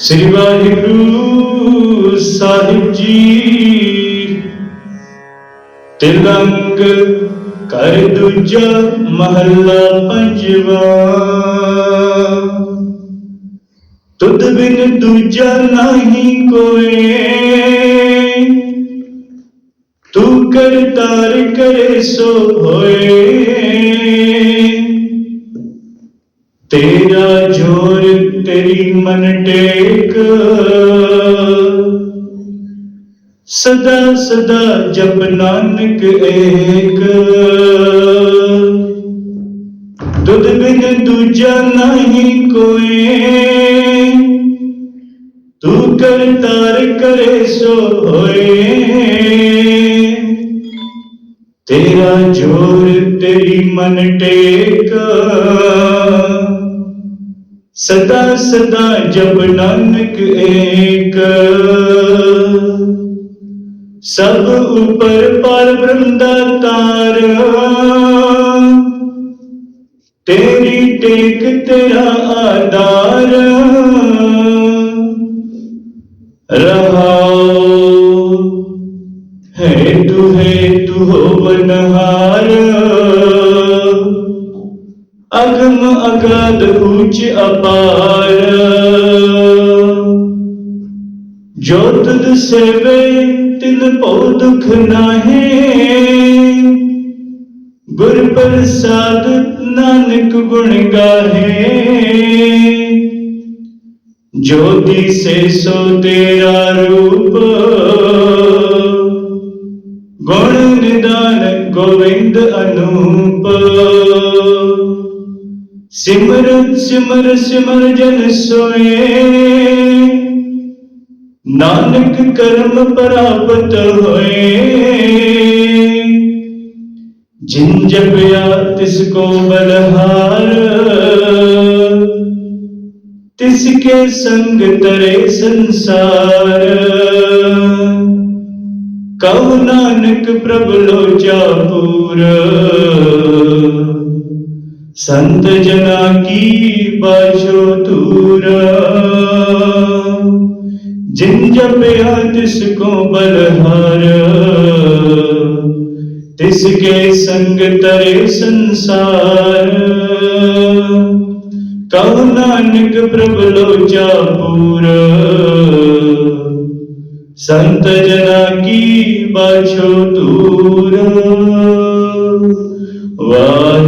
ਸ੍ਰੀ ਵਾਹਿਗੁਰੂ ਸਾਹਿਬ ਜੀ। ਤਿਲੰਗ ਕਰ ਦੂਜਾ ਮਹੱਲਾ ਪੰਜਵਾ। ਤੁਧ ਬਿਨ ਦੂਜਾ ਨਹੀਂ ਕੋਏ। ਤੂੰ ਕਰਤਾਰ ਕਰੇ ਸੋ ਹੋਏ। ਤੇਰਾ ਤੇਰੀ ਮਨ ਟੇਕ। ਸਦਾ ਸਦਾ ਜਪ ਨਾਨਕ ਏਕ। ਦੁੱਧ ਬਿਨ ਦੂਜਾ ਨਹੀਂ ਕੋਏ। ਤੂੰ ਕਰਤਾਰ ਕਰੇ ਸੋ ਹੋਏ। ਤੇਰਾ ਜੋਰ ਤੇਰੀ ਮਨ ਟੇਕ। ਸਦਾ ਸਦਾ ਜਪ ਨਾਨਕ ਏਕ। ਸਭ ਉਪਰ ਪਰ ਬ੍ਰਹਮ ਦਾ ਤਾਰ। ਤੇਰੀ ਟੇਕ ਤੇਰਾ ਆਧਾਰ। ਰਹਾਉ। ਹੈ ਤੂੰ ਹੈ ਤੂ ਹੋਵਨਹਾਰ ਅਗਮ ਅਗਾਧ ਉੱਚ ਅਪਾਰ। ਜੋ ਤੁਧ ਸੇਵੇ, ਤਿਨ ਭਉ ਦੁਖ ਨਾਹੀ। ਗੁਰ ਪ੍ਰਸਾਦ ਨਾਨਕ ਗੁਣ ਗਾਹੇ। ਜੋਤੀ ਸੇ ਸੋ ਤੇਰਾ ਰੂਪ। ਗੁਣ ਨਿਦਾਨ ਗੋਵਿੰਦ ਅਨੂਪ। ਸਿਮਰ ਸਿਮਰ ਸਿਮਰ ਜਨ ਸੋਏ। ਨਾਨਕ ਕਰਮ ਪ੍ਰਾਪਤ ਹੋਏ। ਜਿਨ ਜਪਿਆ ਤਿਸ ਕੋ ਬਲਹਾਰ। ਤਿਸ ਕੇ ਸੰਗ ਤਰੇ ਸੰਸਾਰ। ਕਉ ਨਾਨਕ ਪ੍ਰਭ ਲੋਚਾ ਪੂਰ। ਸੰਤ ਜਨਾ ਕੀ ਬਾਸ਼ੋ ਤੂਰ ਜਿਨ ਜਪਿਆ ਤਿਸ ਕੋ ਬਲਹਾਰ। ਤਿਸ ਕੇ ਸੰਗ ਤਰੇ ਸੰਸਾਰ। ਕਉ ਨਾਨਕ ਪ੍ਰਭ ਲੋਚਾ ਪੂਰ ਸੰਤ ਜਨਾ ਕੀ ਬਾਛੋ ਤੂਰ